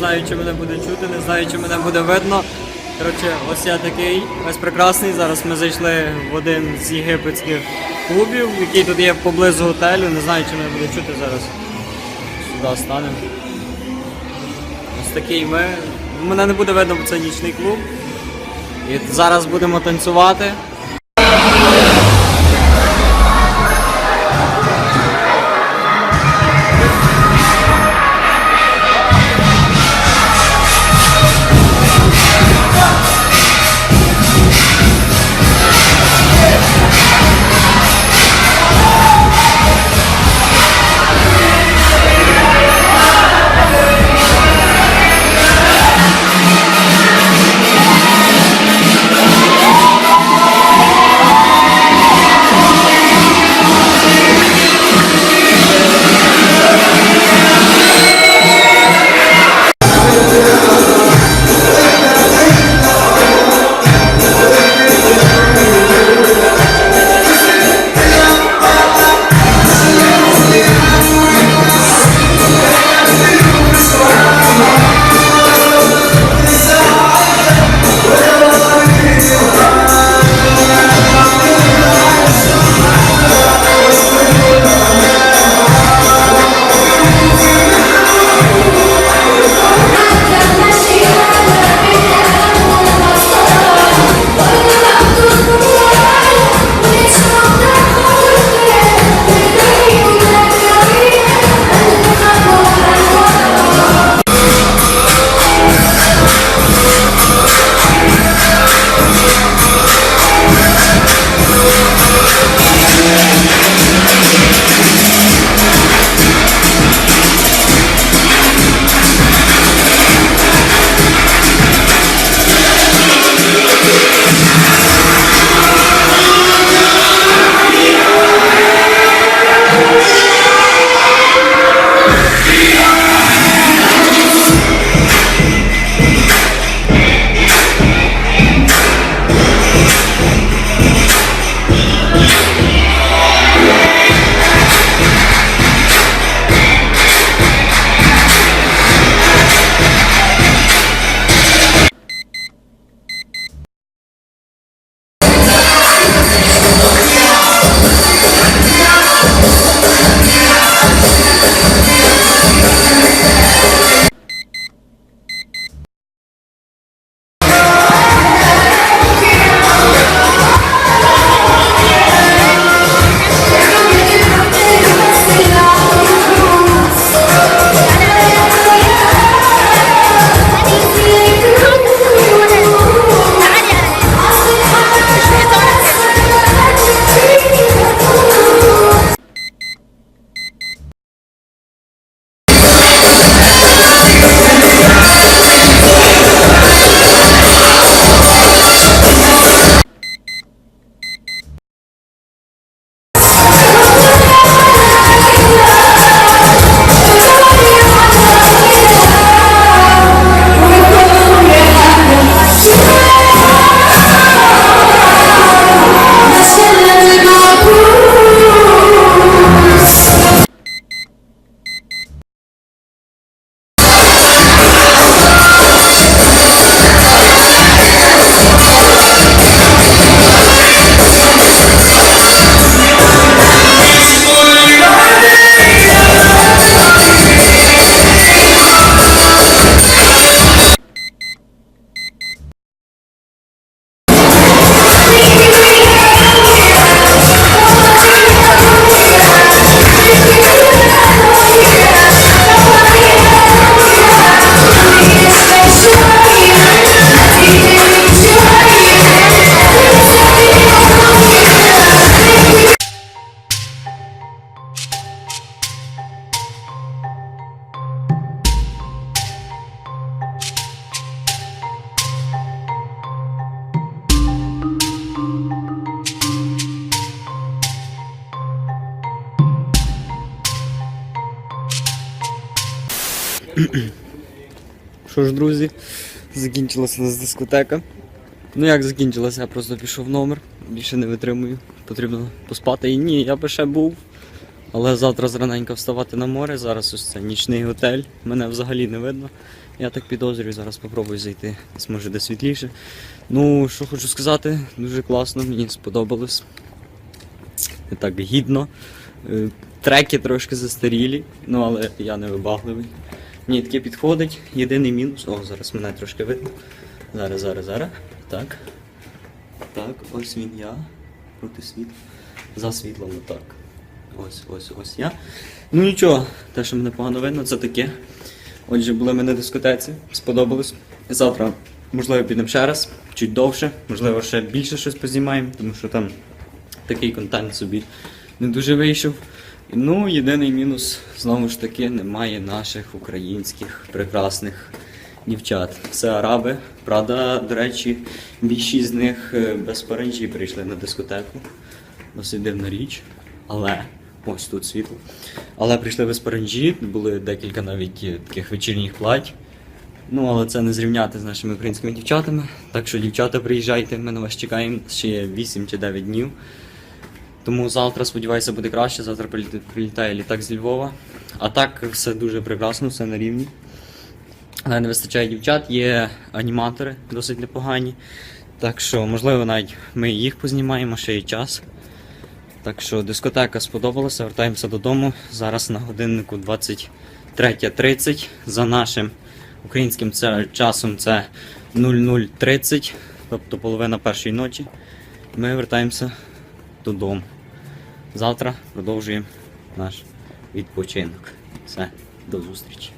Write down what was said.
знаю, чи мене буде чути, не знаю, чи мене буде видно. Коротше, ось я такий, ось прекрасний. Зараз ми зайшли в один з єгипетських клубів, який тут є поблизу готелю. Не знаю, чи мене буде чути зараз. Сюди станемо. Ось такий ми. Мене не буде видно, бо це нічний клуб. І зараз будемо танцювати. Що ж, друзі, закінчилася у нас дискотека. Ну як закінчилася, я просто пішов в номер, більше не витримую, потрібно поспати. І ні, я би ще був. Але завтра зраненько вставати на море. Зараз ось це нічний готель. Мене взагалі не видно. Я так підозрюю, зараз спробую зайти, може де світліше. Ну, що хочу сказати, дуже класно, мені сподобалось. Так гідно. Е, Треки трошки застарілі, ну але я не вибагливий. Мені таке підходить. Єдиний мінус. О, зараз мене трошки видно. Зараз, зараз, зараз. Так. Так, ось він я. Проти світла. За світлом отак. Ось, ось, ось я. Ну нічого, те, що мене погано видно, це таке. Отже, були ми на дискотеці, сподобалось. Завтра, можливо, підемо ще раз, чуть довше, можливо, ще більше щось познімаємо, тому що там такий контент собі не дуже вийшов. Ну, єдиний мінус, знову ж таки, немає наших українських прекрасних дівчат. Це араби. Правда, до речі, більшість з них е, без паранджі прийшли на дискотеку. Досить дивна річ. Але ось тут світло. Але прийшли без паранджі, були декілька навіть е, таких вечірніх плать. Ну, але це не зрівняти з нашими українськими дівчатами. Так що, дівчата, приїжджайте, ми на вас чекаємо ще є 8 чи 9 днів. Тому завтра, сподіваюся, буде краще. Завтра прилітає літак з Львова. А так все дуже прекрасно, все на рівні. Але не вистачає дівчат, є аніматори досить непогані. Так що, можливо, навіть ми їх познімаємо, ще є час. Так що дискотека сподобалася, вертаємося додому. Зараз на годиннику 23.30. За нашим українським часом це 00.30, тобто половина першої ночі. Ми вертаємося додому. Завтра продовжуємо наш відпочинок. Все, до зустрічі.